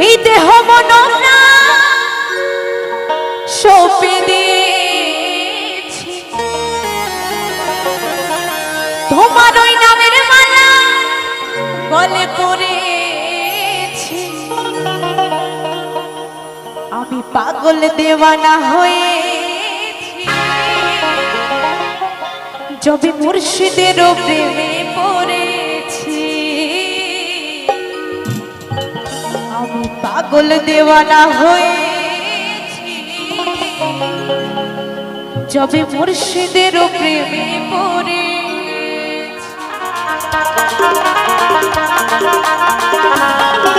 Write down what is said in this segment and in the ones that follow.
এই দেহ মনোরা সপে আমি পাগল দেওয়ানা হয়ে যবে মুর্শিদের প্রেম পাগল দেওয়ানা হয়েছি যবে মুর্শিদের প্রেমে পড়ে Thank you.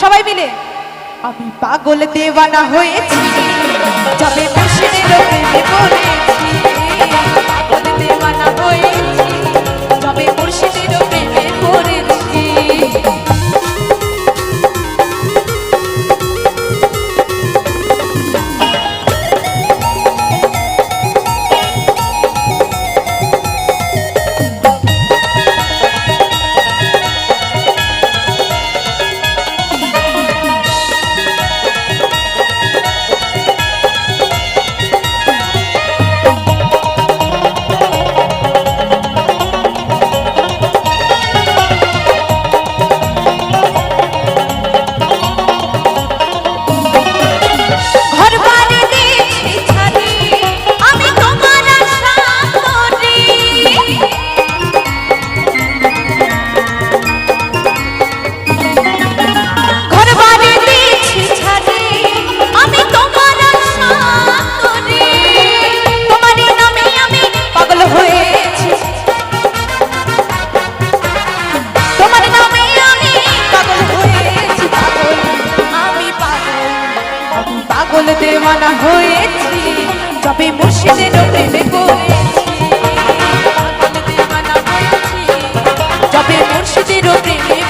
সবাই মিলে। আমি পাগল দেওয়ানা হয়েছি। যাবে মেশিনের করে পাগল দেওয়ানা হয়েছি তবে মুর্শিদের প্রেমে পড়েছি পাগল দেওয়ানা হয়েছি তবে মুর্শিদের প্রেমে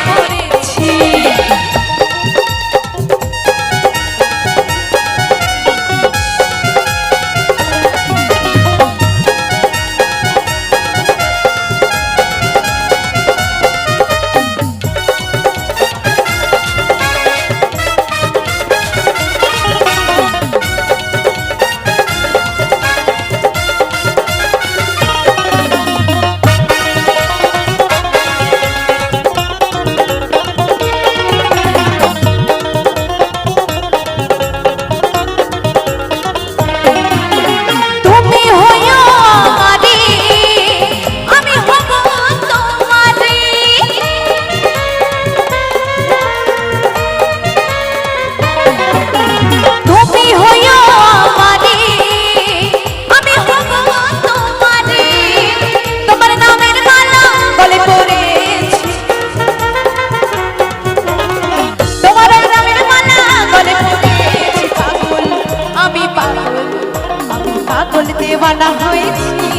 রবানা হয়েছি।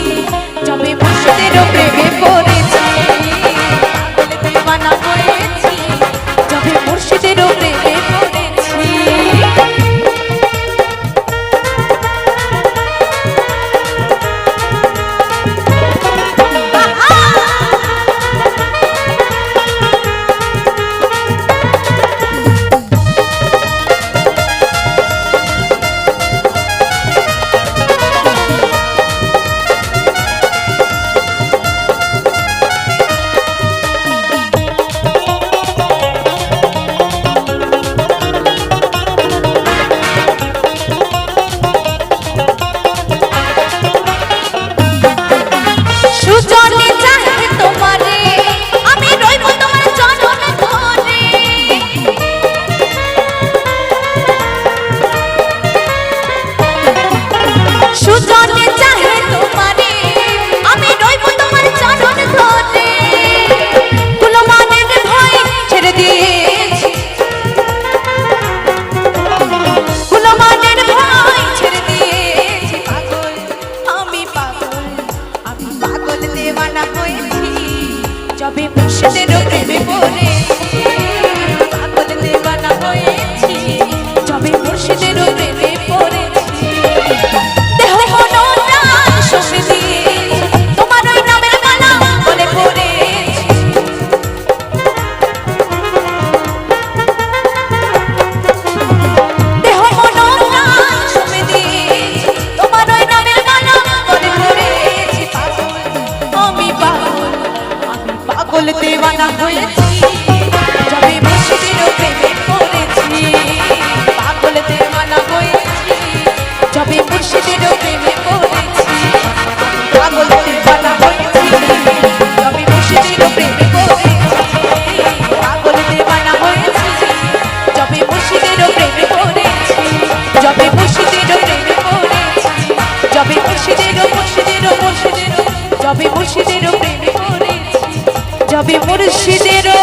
জমে মুর্শিদের না হয়েছি যবে মুশকিল প্রেমে পড়েছি পাগল দেওয়ানা হয়েছি যবে মুশকিল প্রেমে পড়েছি পাগল দেওয়ানা হয়েছি যবে মুশকিল প্রেমে পড়েছি পাগল দেওয়ানা হয়েছি যবে মুশকিল প্রেমে পড়েছি যবে মুশকিল প্রেমে পড়েছি যবে মুশকিল মুশকিল মুশকিল যবে মুশকিল যাবে মুর্শিদেরও।